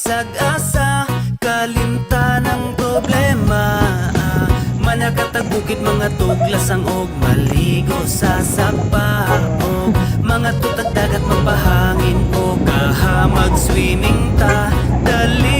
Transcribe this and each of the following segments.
bisag asa Kalimta ng problema Manakatag bukid mga tuglas ang og Maligo sa sapa. Og Mga tutag dagat mapahangin o kahamag swimming ta Dali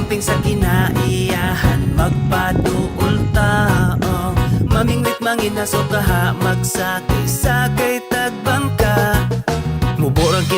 magkamping sa kinaiyahan Magpaduol tao. Mamingwit manginaso kaha Magsakay-sakay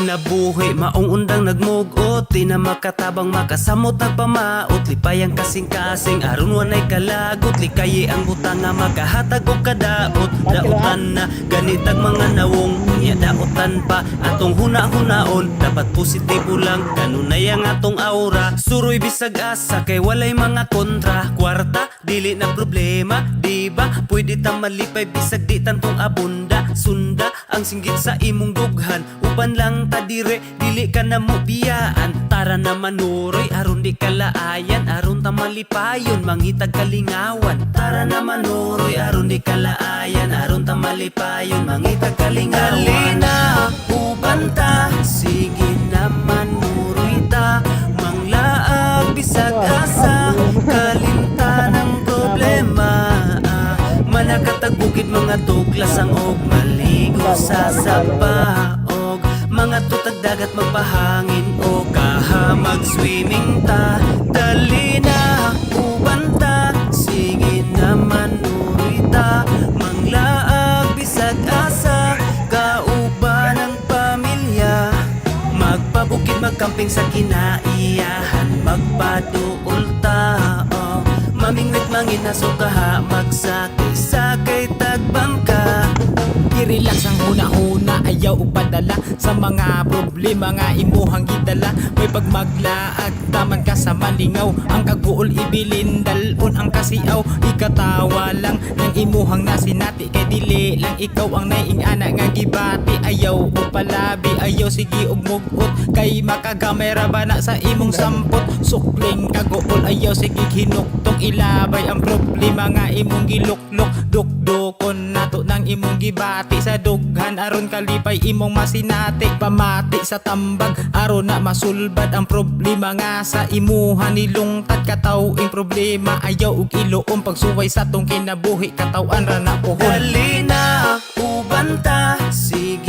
kinabuhi, maong undang nagmugot. Di na makatabang makasamot nagpamaot. Lipayang kasing-kasing, aron wanay kalagot. Likayi ang butang nga makahatag o kadaot. Dautan na ganitag mga nawong. Unya dautan pa atong huna-hunaon. Dapat positibo lang, kanunay ang atong aura. Suroy bisag asa, kay walay mga kontra. Kwarta, dili na problema, di ba? Pwede ta malipay bisag di tantong abunda. Sunda ang singgit sa imong dughan Uban lang ta dire, dili ka na mo biyaan. Tara na manuroy, aron di kalaayan Aron ta malipayon, mangitag kalingawan. Tara na manuroy, aron di kalaayan Aron ta malipayon, mangitag kalingawan. Halina, uban ta, sige na manuroy ta. Manglaag bisag asa, kalimta ng problema ah, Manakatag bukid mga tuglas ang og Maligo sa sapaog Mga tutag dagat magpahangin o kahamag swimming ta. Dali na uban ta. Sige naman ta. Manglaag bisag asa. Kauban ang pamilya. Magpabukid magkamping sa kinaiyahan. Magpaduol tao Mamingwit manginaso kaha Magsakay-sakay tagbangka I-relax ang huna-huna Ayaw upadala Sa mga problema nga imuhang gidala. May pagmaglaag Taman ka sa malingaw Ang kaguol ibilin Dalon ang kasiaw. Ikatawa lang Nang imuhang nasinati. Kay dili lang ikaw ang naing ana nga gibati. Ayaw upalabi Ayaw sige og mugot. Kay makagamay ra ba na sa imong sampot? Sukling kaguol Ayaw sige hinuktok Ilabay ang problema nga imong giluklok. Dukdukon ng imong gibati sa dughan aron kalipay imong masinati pamati sa tambag aron na masulbad ang problema nga sa imuha nilungtad katawing problema ayaw ug iluom pagsuway sa tong kinabuhi katawan ra na pohon Dali na uban ta Sige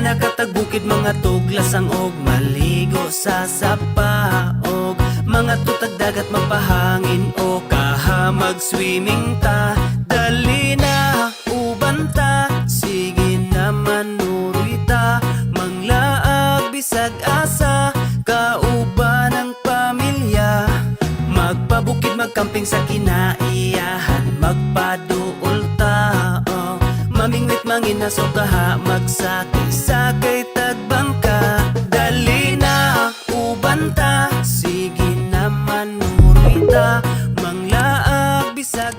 Manakatag bukid mga tuglas ang og Maligo sa sapaog. Mga tutag dagat mapahangin o kahamag swimming ta. Dali na uban ta Sige naman uroy ta. Manglaag bisag asa Kauban ang pamilya. Magpabukid magkamping sa kinaiyahan Magpaduol tao Mamingwit manginaso kaha Magsakay-sakay tagbangka. Dali na uban ta Sige naman uroy ta Manglaag bisag